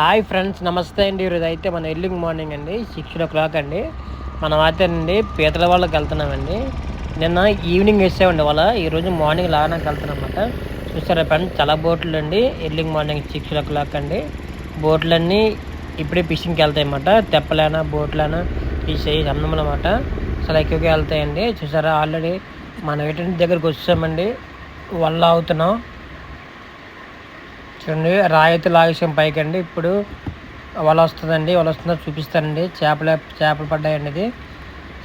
Hi friends నమస్తే అండి. ఈరోజు అయితే మన ఎర్లింగ్ మార్నింగ్ అండి. సిక్స్ ఓ క్లాక్ అండి. మనం అయితే అండి పీతల వాళ్ళకి వెళ్తున్నామండి. నిన్న ఈవినింగ్ వేసామండి వాళ్ళ ఈరోజు మార్నింగ్ లాగానికి వెళ్తున్నాం అనమాట చూసారా ఫ్రెండ్స్ చాలా బోట్లు అండి ఎర్లింగ్ మార్నింగ్ సిక్స్ ఓ క్లాక్ అండి. బోట్లన్నీ ఇప్పుడే ఫిషింగ్కి వెళ్తాయి అన్నమాట తెప్పలేనా బోట్లైనా ఫిష్ అయ్యి అన్నం చాలా ఎక్కువగా వెళ్తాయండి. చూసారా ఆల్రెడీ మనం ఏంటంటే దగ్గరికి వచ్చామండి. వల్ల అవుతున్నాం చూడండి రాయితీ లాగేసాం పైకి అండి. ఇప్పుడు వల వస్తుందండి వల వస్తుందో చూపిస్తానండి. చేపలు చేపలు పడ్డాయండి ఇది.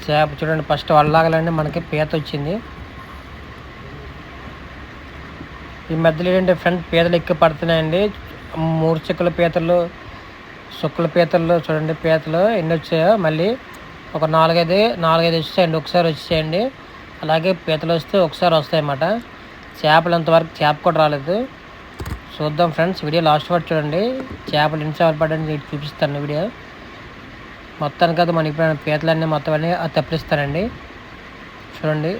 చేప చూడండి ఫస్ట్ వల లాగాలండి మనకి పీత వచ్చింది. ఈ మధ్యలో ఏంటంటే ఫ్రంట్ పీతలు ఎక్కువ పడుతున్నాయండి. మూడు చుక్కల పీతలు సుక్కల పీతలు చూడండి పీతలు ఎన్ని వచ్చాయో. మళ్ళీ ఒక నాలుగైదు నాలుగైదు వచ్చాయండి ఒకసారి వచ్చేయండి. అలాగే పీతలు వస్తే ఒకసారి వస్తాయన్నమాట. చేపలు అంతవరకు చేప కూడా రాలేదు. చూద్దాం ఫ్రెండ్స్ వీడియో లాస్ట్ వరకు చూడండి. చేపలు ఎన్ని చేపలు పడ్డాయని చూపిస్తాను వీడియో. మొత్తానికి అది మనకి ఇప్పుడు పీతలన్నీ మొత్తం అన్నీ తప్పిస్తానండి చూడండి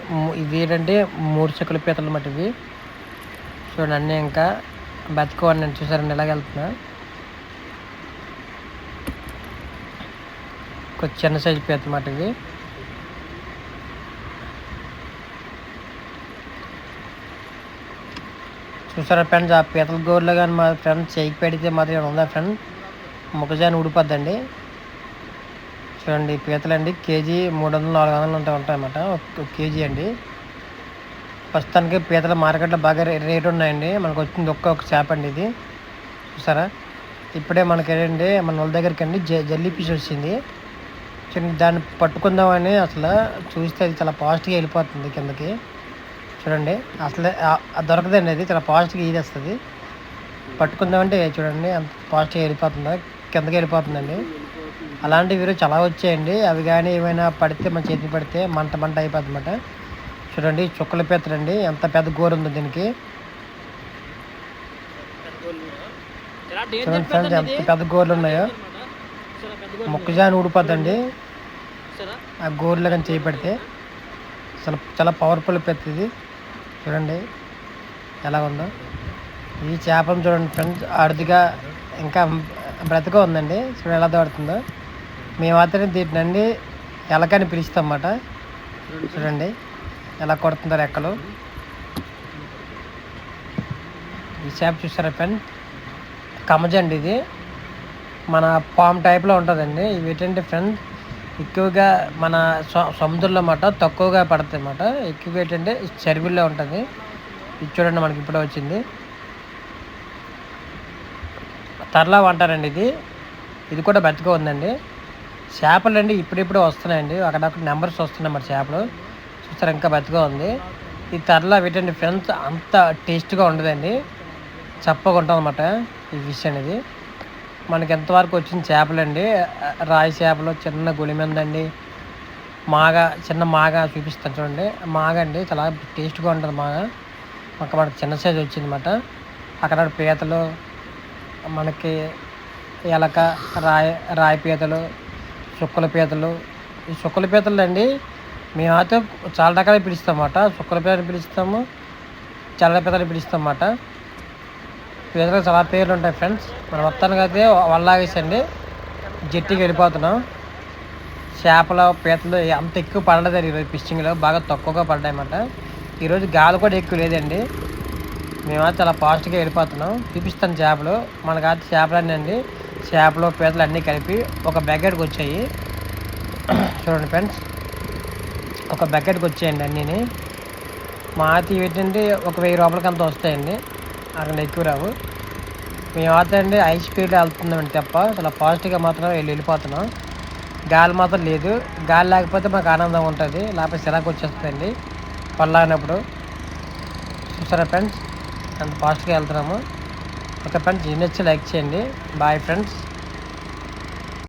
ఇది ఏంటంటే మూడు చెక్కుల పీతలు అన్నమాట ఇవి. చూడండి అన్నీ ఇంకా బతుకోవాలి నేను చూసారండి ఎలాగ వెళ్తున్నా. కొంచెం చిన్న సైజు పీత మాట ఇది చూసారా ఫ్రెండ్స్ ఆ పీతల గోర్లో కానీ మా ఫ్రెండ్స్ చేయికి పెడితే మాత్రం ఏమైనా ఉందా ఫ్రెండ్ ముఖజాన్ని ఊడిపోద్దండి. చూడండి పీతలు అండి కేజీ మూడు వందలు నాలుగు వందలు ఉంటాయి ఉంటాయన్నమాట. ఒక కేజీ అండి. ప్రస్తుతానికి పీతల మార్కెట్లో బాగా రే- రేటు ఉన్నాయండి. మనకు వచ్చింది ఒక్క ఒక చేప అండి ఇది. చూసారా? ఇప్పుడే మనకి ఏంటండి మన వాళ్ళ దగ్గరికి అండి జ జల్లీ పీస్ వచ్చింది. చూడండి దాన్ని పట్టుకుందామని అసలు చూస్తే అది చాలా ఫాస్ట్గా వెళ్ళిపోతుంది కిందకి. చూడండి. అసలే దొరకదండి అది చాలా ఫాస్ట్గా ఈది వస్తుంది. పట్టుకుందామంటే చూడండి అంత ఫాస్ట్గా వెళ్ళిపోతుందా? కిందకి వెళ్ళిపోతుందండి. అలాంటి వీరు చాలా వచ్చాయండి. అవి కానీ ఏమైనా పడితే మన చేతికి పడితే మంట మంట అయిపోతుంది అనమాట చూడండి చుక్కల పీతలండి ఎంత పెద్ద గోరు ఉందో దీనికి. చూడండి ఫ్రెండ్స్ ఎంత పెద్ద గోర్లు ఉన్నాయో. మొక్కజాని ఊడిపోద్దండి. ఆ గోర్లు కానీ చేయి పెడితే. అసలు చాలా పవర్ఫుల్ పెద్ద ఇది. చూడండి. ఎలా ఉందో. ఈ చేపను చూడండి ఫ్రెండ్స్ అరుదుగా ఇంకా బ్రతక ఉందండి. చూడండి ఎలా దొరుకుతుందో మేము మాత్రం దీటినండి ఎలకని పిలుస్తాం అన్నమాట చూడండి ఎలా కొడుతుందో రెక్కలు ఈ చేప చూసారా ఫ్రెండ్? కమజండి ఇది. మన పామ్ టైప్లో ఉంటుందండి. ఇవి ఏంటంటే ఫ్రెండ్స్ ఎక్కువగా మన స- సముద్రంలో మాట తక్కువగా పడతాయి అన్నమాట. ఎక్కువగా ఏంటంటే చెరువుల్లో ఉంటుంది. ఇది చూడండి మనకి ఇప్పుడే వచ్చింది. తర్లా అంటారండి ఇది. ఇది కూడా బతిగా ఉందండి. చేపలు అండి ఇప్పుడిప్పుడే వస్తున్నాయండి. అక్కడక్కడ నెంబర్స్ వస్తున్నాయి మరి చేపలు. చూస్తారు ఇంకా బతిగా ఉంది. ఈ తర్లా వీటండి ఫ్రెండ్స్ అంత టేస్ట్గా ఉండదండి. చప్పగా ఉంటుంది ఈ ఫిష్ అనేది. మనకి ఎంతవరకు వచ్చిన చేపలండి? రాయి చేపలు చిన్న గులిమెందండి. మాగ చిన్న మాగ చూపిస్తాను చూడండి. మాగ అండి చాలా టేస్ట్గా ఉంటుంది మాగ. మాకు మనకి చిన్న సైజ్ వచ్చింది అనమాట అక్కడ పీతలు మనకి ఎలక రాయి రాయి పీతలు చుక్కల పీతలు. ఈ చుక్కల పీతలు అండి మేమైతే చాలా రకాలు పిలుస్తాం అన్నమాట చుక్కల పీతలు పిలుస్తాము చల్ల పీతలు పిలుస్తాం అన్నమాట పీతలకు చాలా పేర్లు ఉంటాయి ఫ్రెండ్స్. మన మొత్తానికి అయితే వల్లాగేసండి జట్టికి వెళ్ళిపోతున్నాం. చేపలు పీతలు అంత ఎక్కువ పడలేదు ఈరోజు ఫిషింగ్లో. బాగా తక్కువగా పడ్డాయన్నమాట. ఈరోజు గాలి కూడా ఎక్కువ లేదండి. మేము చాలా ఫాస్ట్గా వెళ్ళిపోతున్నాం. చూపిస్తాను చేపలు. మనకైతే చేపలు అన్నీ అండి. చేపలు పీతలు అన్నీ కలిపి ఒక బకెట్కి వచ్చాయి. చూడండి ఫ్రెండ్స్. ఒక బకెట్కి వచ్చాయండి అన్నీ మా ఏంటంటే ఒక వెయ్యి రూపాయలకి అంత వస్తాయండి. అక్కడ ఎక్కువ రావు. మేము అవుతాయండి అండి హై స్పీడ్లో వెళ్తున్నామండి తప్ప చాలా ఫాస్ట్గా మాత్రం వెళ్ళి వెళ్ళిపోతున్నాం. గాలి మాత్రం లేదు. గాలి లేకపోతే మాకు ఆనందం ఉంటుంది. లేకపోతే సిరాకు వచ్చేస్తుందండి. పళ్ళాగినప్పుడు చూసారా ఫ్రెండ్స్ అంత ఫాస్ట్గా వెళ్తున్నాము. ఓకే ఫ్రెండ్స్ ఈ నచ్చి లైక్ చేయండి. Bye friends